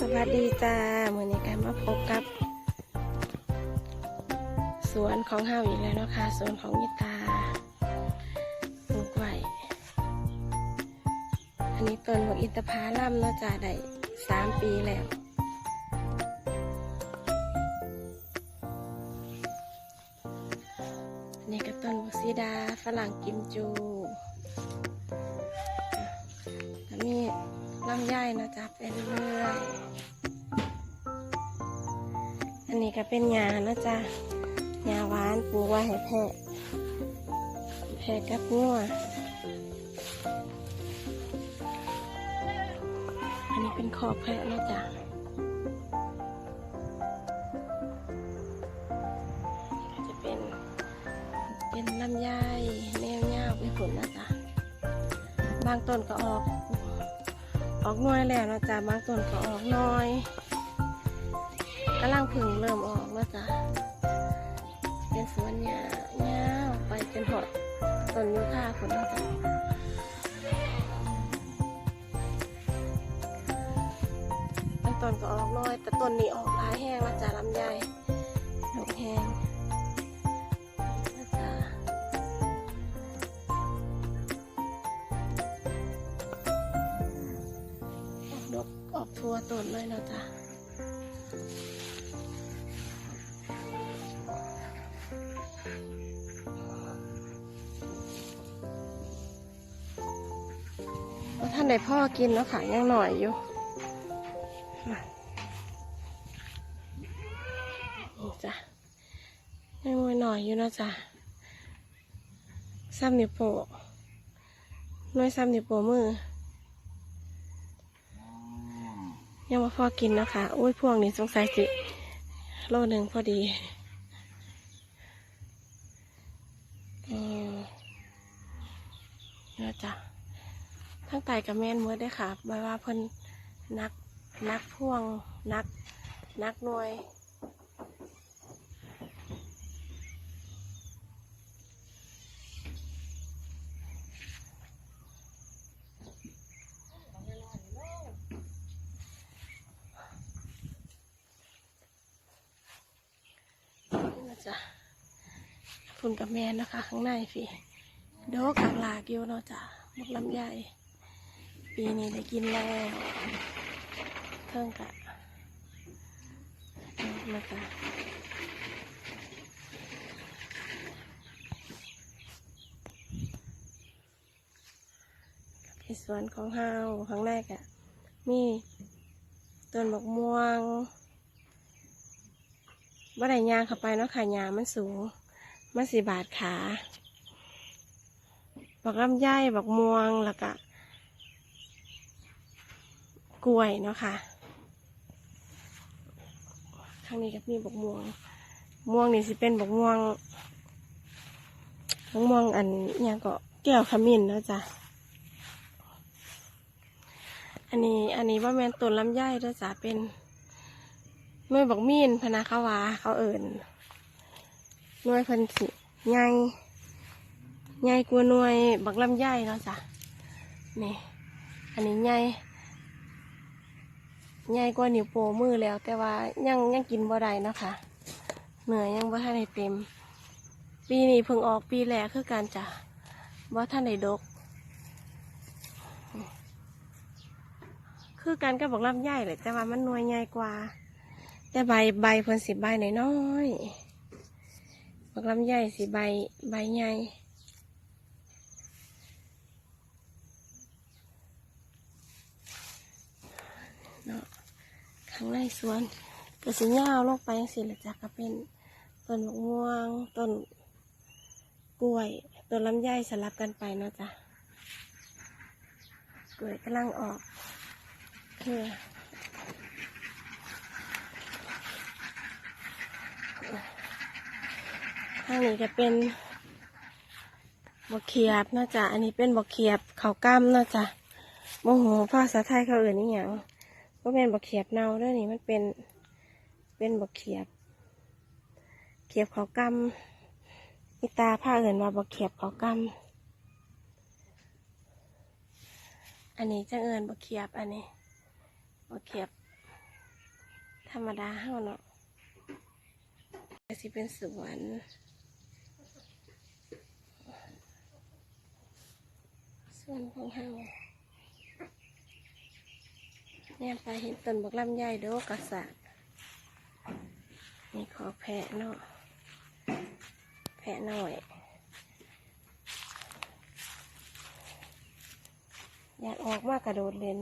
สวัสดีจ้ามื่อนี้ก็มาพบกับ สวนของเฮาอีกแล้วนะคะสวนของยิตาปลูกไว้อันนี้ต้นของอินทผลัมเนาะจ้าได้สามปีแล้วอันนี้ก็ต้นบุกซีดาฝรั่งกิมจูแล้วมี ลำไยนะจ๊ะเป็นเรื่อยอันนี้ก็เป็นหญ้านะจ๊ะหญ้าหวานปลูกไว้ให้แพะแพะกับงัวอันนี้เป็นขอแพะนะจ๊ะจะเป็น เป็นลำไยแนวเงาไปผลนะจ๊ะบางต้นก็ออก ออกน้อยแล้วนะจ๊ะบางต้นก็ออกน้อยกำลังผึ่งเริ่มออกนะจ๊ะเป็นสวนหญ้าเงาวไปจนหดต้นยูคาผลนะจ๊ะบางต้นก็ออกน้อย แต่ต้นนี้ออกหลายแห้งนะจ๊ะลำไยดอกแห้ง ตัวตนเลยนะจ๊ะท่านได้พ่อกินเนาะค่ะยังหน่อยอยู่มานี่จ้ะยังมวยหน่อยอยู่นะจ๊ะซ้ำนิ้วโป้งน้อยซ้ำนิ้วโป้มือ ยังมาพอกินนะคะอุ้ยพวงนี้สงสัยสิโลหนึ่งพอดีเนาะจ้ะทั้งไตกับแม่นมือได้ค่ะบายว่าเพิ่นนักนักพ่วงนักนักหน่วย จ๊ะฝุ่นกับแมนนะคะ ข้างในพี่โดกอักหลากอยู่เนาะจ้ะมกลำไยปีนี้ได้กินแล้วเพิ่งกะนะจ๊ะที่สวนของเฮาข้างในกะมีต้นบักม่วง บ่ได้ยางเข้าไปเนาะค่ะยางมันสูงมันสีบาดขาบักลำไยบักม่วงแล้วก็กล้วยเนาะค่ะทางนี้ก็มีบักม่วง ม่วงนี่สิเป็นบักม่วงบักม่วงอันเนี้ยก็แก้วขมิ้นเนาะจ้ะอันนี้อันนี้ว่าแมนต้นลำไยเด้อจ้ะเป็น หน่วยบอกมีนพนาเขาวาเขาเอิ่นหน่วยพันสิใหญ่ใหญ่กว่าหน่วยบักลำไยเนาะจ้ะนี่อันนี้ใหญ่ใหญ่กว่านิ้วโป้มือแล้ว แต่ว่ายังยังกินบ่ได้นะคะเหนื่อยยังบ่ทันได้เต็ม ปีนี้เพิ่งออกปีแรกคือการจ้ะบ่ทันได้ดก คือการกับบกลำไยเลยแต่ว่ามันหน่วยใหญ่กว่า แต่ใบใบเพิ่นสิใบน้อยๆบักลำไยสิใบใบใหญ่เนาะข้างในสวนก็สิยาวลงไปสิละจ้ะก็เป็นต้นมะม่วงต้นกล้วยต้นลำไยสลับกันไปเนาะจ้ะกล้วยกำลังออกคือ ทางนี้ก็เป็นบกเขียบเนาะจ๊ะ อันนี้เป็นบกเขียบเขากล้ำเนาะจ๊ะโมโหภาษาไทยเขาเอื่นนี่อหย่างว่าเป็นบกเขียบเนาเด้วยนี่มันเป็นเป็นบกเขียบ เขียบเขากล้ำมีตาผ้าเอื่นว่าบกเขียบเขากล้ำอันนี้จะเอื่นบกเขียบอันนี้บกเขียบ ธรรมดาเฮาเนาะ สิเป็นสวนสวนของเฮาเนี่ยไปเห็นต้นบักลำไยโดกระสักนี่ขอแพะเนาะแพะหน่อยอยากออกมากระโดดเล่น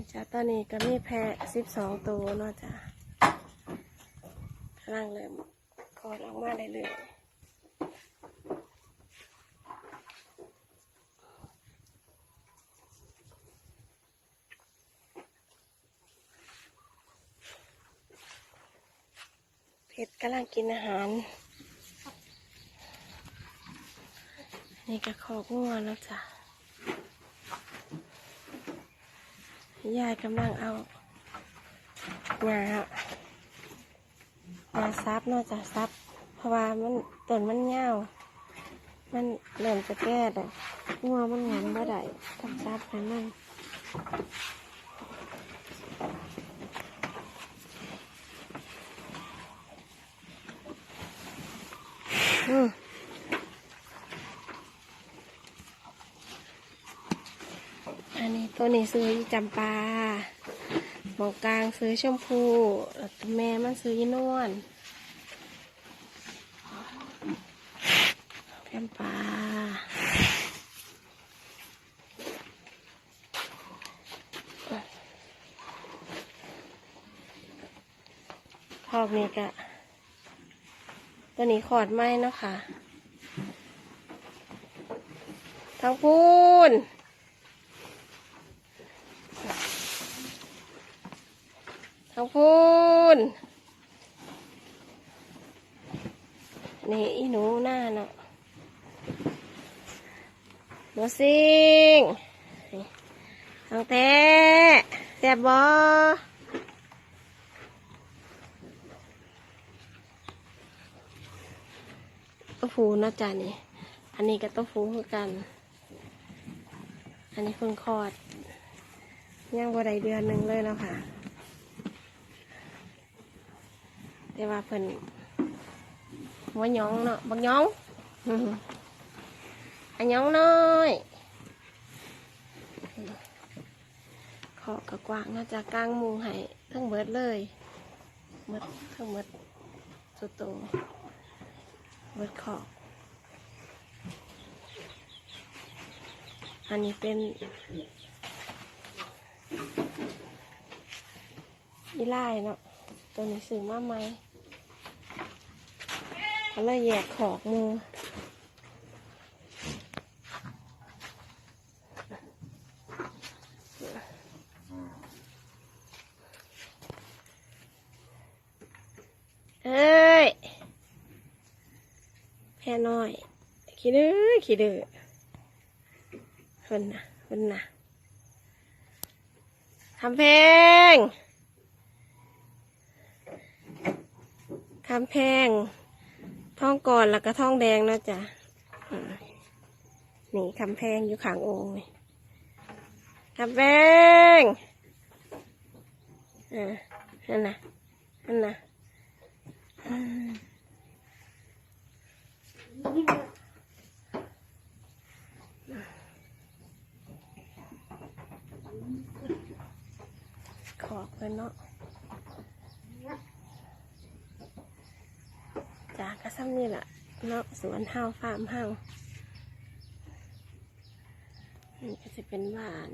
นี่จ้ะตอนนี้ก็มีแพะสิบสองตัวเนาะจ้ะกำลังเริ่มกอดออกมาเรื่อยๆเพชรกำลังกินอาหาร นี่ก็ขอกงัวแล้วจ้ะ ยายกำลังเอาหญ้าหญ้าซับนอกจากซับ เพราะว่ามันต้นมันเงาวมันเริ่มจะแก้แต่งัวมันงานบ่ได้ต้องซับให้มันอืม อันนี้ ตัวนี้ซื้อจำปาหมอกลางซื้อชมพูแล้วตัวแม่มันซื้ออีนวลจำปาพอบนี้กะตัวนี้ขอดไม้เนาะค่ะทั้งพูน ทางพูนนี่อีหนูหน้าเนาะหนูซิงทางแท้แซ่บบอตัวฟูนาะจ้ะนี่ อันนี้ก็ตัวฟูคือกัน อันนี้เพิ่งคลอด ยังบ่ได้เดือนหนึ่งเลยแล้วค่ะ แต่ว่าเพิ่นหัวหยองเนาะบักยองน้องอันหยองน้อยขอกระกวางเนาจากลางมุงให้ทั้งเบิดเลยหมดทั้งหมดสุดโตเบิดขอกอันนี้เป็นอีไล่เนาะตัวนี้ซื้อมาไหม เขาเลยแยกขอกมือเอ้ยแพ่น้อย ขี้ดื้อขี้ดื้อเพิ่นนะเพิ่นนะทำเพลงคำแพลง ท่องก่อนแล้วก็ท่องแดงเนาะจ๊ะนี่คำแพงอยู่ขางองค์คำแพงอ่านั่นนะนั่นนะอืมขอบกันเนาะ ก็ซ้ำนี่แหละเนาะสวนเฮาฟาร์มเฮานี่ก็จะเป็นบ้าน